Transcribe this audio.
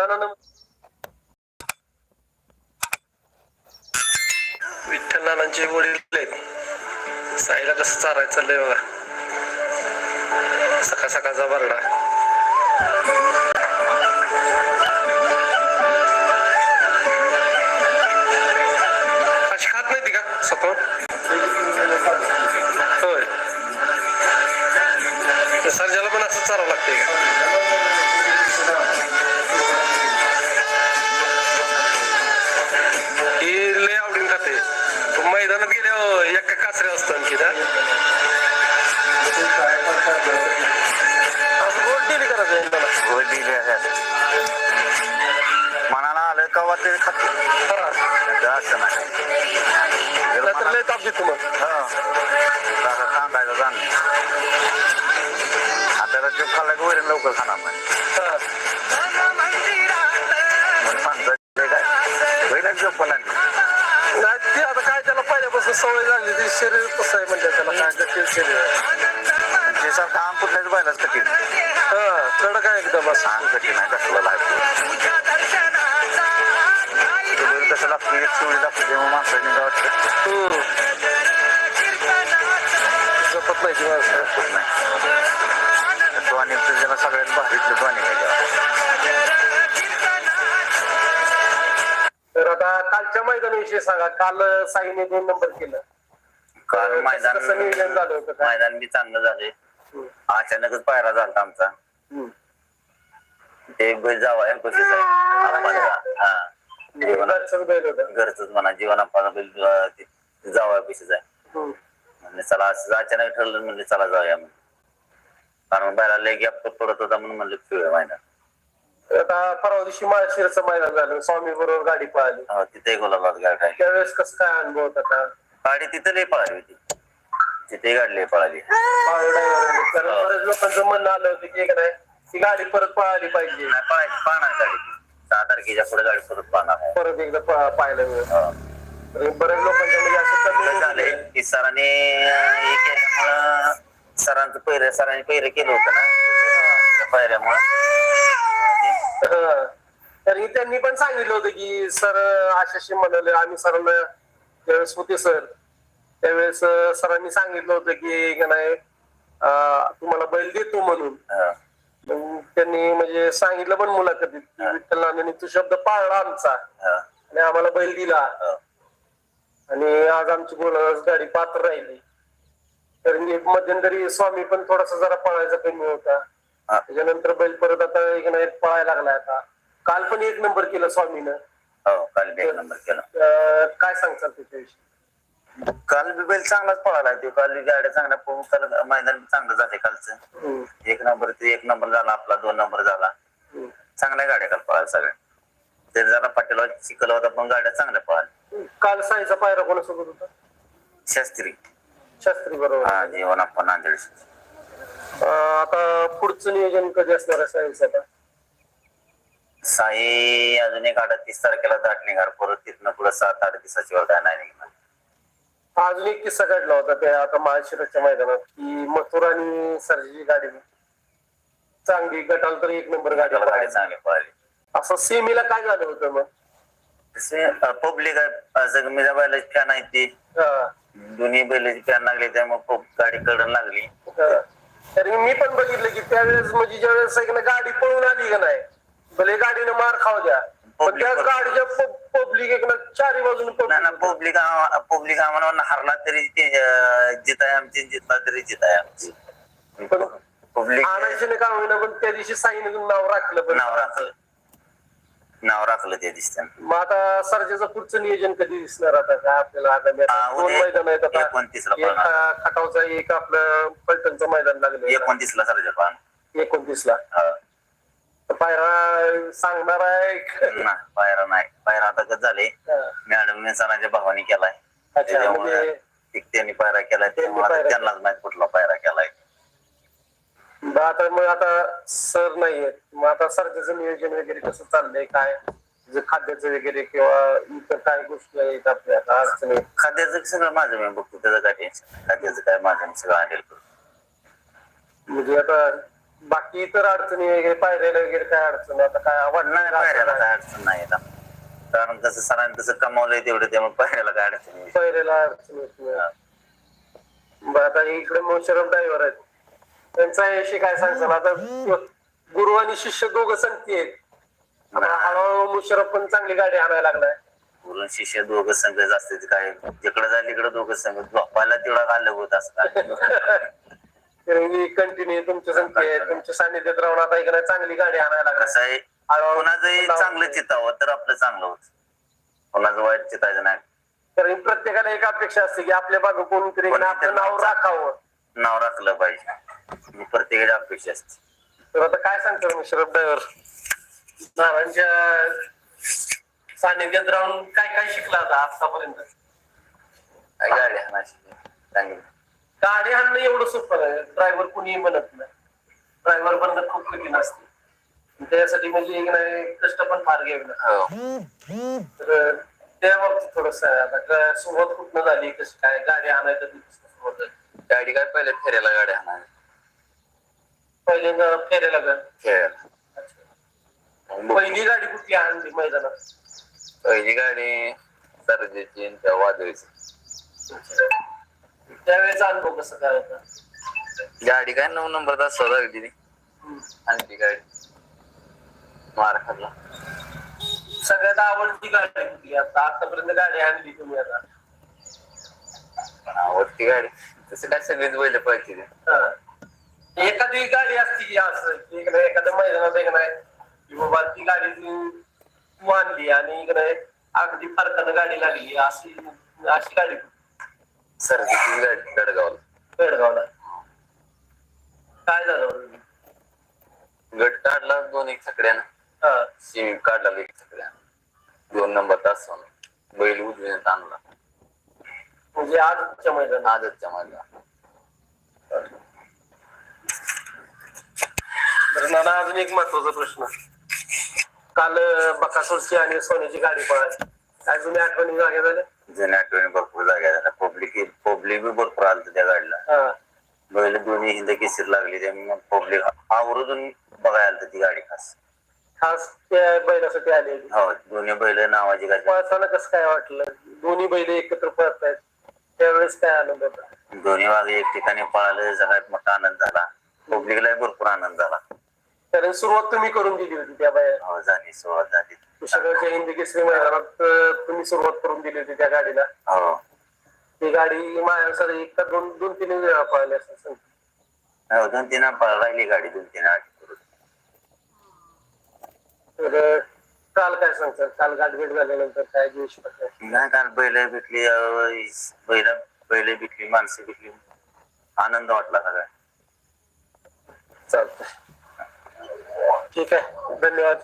नाना विठ्ठल नानांचे वडील आहेत. साईला कसं चारायचं चाललंय बघा. सकाळ सकाळचा बरडा नाहीतर लय ताप देतो मग सांगायचं जाण आता ते खाल्ला की वैरण लवकर खाणार नाही सांगतो काय वैरण झोपला नाही ते आता काय त्याला पहिल्यापासून सवय झाली ती शरीर कसं आहे म्हणजे त्याला काय शरीर आहे. सारखं आम कुठल्याच बैलाच कठीण कडक आहे एकदम असं आम कठीण आहे कसलं लागतं ते कसं लागतं एक चोळी लागते तेव्हा माणसाने वाटतं. जपत नाही ती होत नाही दोन्ही त्याला सगळ्यात भारीतलं दोन्ही तर आता कालच्या मैदानाविषयी सांगा काल साईने दोन नंबर केलं काल मैदान कसं नियोजन झालं होतं काय मैदान बी चांगलं झाले हम्म. अचानकच पायरा झाला आमचा हम्म. ते एक बैल जावा आहे आप्पाचा. हा घरच म्हणा जीवन आप्पाचा बैल अं, ते जावा कशीच आहे हम्म. म्हणले चला असं अचानक ठरलं म्हणले चला जाऊया म्हणून. कारण बैला लय गॅप पडत होता म्हणून म्हणलं खेळूया मैदान. आता परवा दिवशी माळशिरचं मैदान झालं स्वामी बरोबर गाडी पळाली. हो, तिथे गुलाबात गाडी त्यावेळेस कसं काय अनुभव होता का गाडी तिथे लय पळाली होती. तिथे गाडी लय पळाली. कारण बऱ्याच लोकांचं म्हणणं आलं होतं की एक नाही ती गाडी परत पळाली पाहिजे. नाही पळायची पाहणार गाडी. सहा तारखेच्या पुढे गाडी परत पाहणार आहे. परत एकदा प- पाहायला मिळेल हो. बऱ्याच लोकांच्या म्हणजे असं कसं कमी झालंय की सरांनी अं, हे केल्यामुळं सरांचं पहिरे सरांनी पहिरे केलं होतं ना? त्या पायऱ्यामुळं हा. तरी त्यांनी पण सांगितलं होतं की सर आशाशी म्हणाले आम्ही सरांना त्यावेळेस होते सर त्यावेळेस अं, सरांनी सांगितलं होतं की का नाही अं, तुम्हाला बैल देतो म्हणून. हा. त्यांनी म्हणजे सांगितलं पण मुलाखतीत की विठ्ठल नानांनी तो शब्द पाळला आमचा. आणि आम्हाला बैल दिला. आणि आज आमची बोलास गाडी पात्र राहिली. तर मी मध्यंतरी स्वामी पण थोडासा जरा पळायचा कमी होता. त्याच्यानंतर बैल परत आता एक ना एक पळायला लागलाय आता. काल पण एक नंबर केलं स्वामीनं. हो काल एक नंबर केला. काय सांगताल त्याच्याविषयी? काल बी बैल चांगलाच पळाला. तो काल बी गाड्या चांगल्या पळून काल मैदान बी चांगलं झाले कालचं. हम्म, एक नंबर ते एक नंबर झाला आपला दोन नंबर झाला. हम्म. चांगल्या गाड्या काल पळाल्या सगळ्या. तरी जरा पाटील चिकल होता पण गाड्या चांगल्या पळाल्या. काल साईचा पायरा कोणासोबत होता? शास्त्री. शास्त्री बरोबर. हा जीवन आपण नांदेड. अं, आता पुढचं नियोजन कधी असणार आहे साईचं आता साई अजून एक अडतीस तारखेला दाट निघार परत तिथनं पुढे सात आठ दिवसाची वर काय नाही निघणार अजून एक किस्सा घडला होता. त्या आता महाशिराच्या मैदानात. की मथुर आणि सरजी गाडी. चांगली. गटाला तर एक नंबर गाडी. चांगली पळाली. असं सेमीला काय झालं होतं मग? पब्लिक जगमीच्या बैलाची फॅन आहे ती. दोन्ही बैलाची फॅन लागली त्यामुळे खूप गाडी कडन लागली. तरी मी पण बघितलं की त्यावेळेस म्हणजे ज्यावेळेस गाडी पळून आली का नाही भले गाडीनं मार खाऊ द्या पण त्या गाडीच्या पब्लिक एक चारी बाजूने नाही ना public पब्लिक पब्लिक आम्हाला हरला तरी ते अं, जित आहे आमची जितला तरी जित आहे आमची पब्लिक आणायची नाही का होईना पण त्या दिवशी साईने नाव राखलं पण नाव राखलं. नाव राखलं त्या दिसतं मग आता सरजेचं पुढचं नियोजन कधी दिसणार आता? काय आपल्याला आता हा, दोन उद्या मैदान आहेत आता. एकोणतीसला एक पळणार. खा- खटावचा एक आपलं पलटणचं मैदान लागलं. एकोणतीसला सर पान एकोणतीसला. तर पायरा सांगणार आहे ना पायरा नाही. पायरा आता कसं झाले हा. मॅडम सरांच्या भावानी केलाय. अच्छा, त्याच्यामुळे म्हणजे- एक त्यांनी पायरा केलाय त्यामुळे आता पायरा त्यांनाच माहीत कुठला पायरा केलाय. मग आता मग आता सर नाहीयेत. मग आता सरजेचं नियोजन वगैरे कसं चाललंय काय? जे खाद्याचं वगैरे किंवा इतर काय गोष्टी आहेत आपल्या आता अडचणी खाद्याचं सगळं माझं मी बघतो त्याचं काय टेन्शन खाद्याचं काय माझं मी सगळं हँडल करतो. म्हणजे आता बाकी इतर अडचणी वगैरे पायऱ्याला वगैरे काय अडचण आता काय नाही पायऱ्याला काय अडचण नाही कारण कसं सरांनी तसं कमावलंय तेवढं त्यामुळे पायऱ्याला काय अडचण नाही. पायऱ्याला अडचण येत नाही. बरं आता इकडे मोशरफ ड्रायव्हर आहेत. त्यांचा याशी काय सांगताल आता गुरु आणि शिष्य दोघं संगती आहेत. आता हळूहळू मुशरफ पण चांगली गाडी आणायला लागलाय. गुरु आणि शिष्य दोघं संघ असते काय जिकडे जाईल तिकडे दोघं संघ. झोपायला तेवढा घालत होत असं काय कंटिन्यू तुमच्या आहेत तुमच्या सानिध्यात राहून आता इकडे चांगली गाडी आणायला लागलाय कसं आहे? कोणाचंही चांगलं चितावं तर आपलं चांगलं होत. कोणाचं वाईट चितायचं नाही. कारण प्रत्येकाला एक अपेक्षा असते की आपल्या बाजू कोणीतरी कोणीतरी आपलं नाव नाव राखावं. नाव राखलं पाहिजे. ही प्रत्येकाची अपेक्षा असते. तर आता काय सांगतो मुशरफ ड्रायव्हर? नारायणच्या सानिध्यात राहून काय काय शिकला आता आतापर्यंत? काय गाडी हाणायची चांगली. गाडी आणणं एवढं सोपं आहे ड्रायव्हर कुणीही म्हणत नाही. ड्रायव्हर बनणं खूप कठीण असते. त्यासाठी म्हणजे एक नाही कष्ट पण फार घ्यावे लागतात. हो. तर त्या बाबतीत थोडस आता सुरुवात कुठनं झाली? कशी काय? गाडी आणायचं सुरुवात झाली? गाडी काय पहिले फेऱ्याला गाडी हाणायची पहिल्यांदा फेऱ्याला ग खेळायला पहिली गाडी कुठली आणली मैदानात? पहिली गाडी सरजेची त्या वादळीची. त्यावेळेचा अनुभव कसा काय होता? गाडी काय नऊ नंबर तास हम्म. आणि ती गाडी मार खाल्ला. सगळ्यात आवडती गाडी कुठली? आता आतापर्यंत गाडी आणली तुम्ही आता. आवडती गाडी. तसं काय सगळीच बैल पाहिजे ते. एखादी गाडी असती की असं इकडे एखाद्या मैदानात एक नाही. की बाबा ती गाडी तू तू आणली आणि इकडे अगदी फरकानं गाडी लागली अशी अशी गाडी गाडी गडगावला. काय झालं गट काढला दोन एक हा. शिमी काढला एक छकड्यानं दोन नंबर तास बैल उजवीने आणला म्हणजे आजच्या मैदानात. आजच्या तर मला अजून एक महत्त्वाचा प्रश्न. काल बकासूरची आणि सोन्याची गाडी पळाली. काय तुम्ही आठवणी जागे झाल्या? जुन्या आठवणी भरपूर जागा झाल्या पब्लिक पब्लिक बी भरपूर आलं त्या गाडीला. हा. बैल दोन्ही हिंद केसर लागली त्यामुळे मग पब्लिक आवर्जून बघायला आलं ती गाडी खास. खास त्या बैलासाठी आली होती. हो दोन्ही बैल नावाची गाडी. पळताना कसं काय वाटलं? दोन्ही बैल एकत्र पळतायत त्यावेळेस काय आनंद होता? दोन्ही वागे एक ठिकाणी पळालं सगळ्यात मोठा आनंद झाला. पब्लिकला भरपूर आनंद झाला. कारण सुरुवात तुम्ही करून दिली होती त्या बाया. हो झाली सुरुवात झाली. सगळ्याच्या हिंदी केसरी मैदानात अं, तुम्ही सुरुवात करून दिली होती त्या गाडीला. हो. ती गाडी माझ्यानुसार एक का दोन दोन तीन वेळा पळाली असं सांगतो हो, दोन तीन राहिली गाडी दोन तीन आठ तर काल काय सांगतात काल गाठभेट झाल्यानंतर काय दिवस नाही काल बैल भेटली अं, बैल बैल भेटली माणसं भेटली आनंद वाटला सगळा चालतंय. ठीक आहे. धन्यवाद.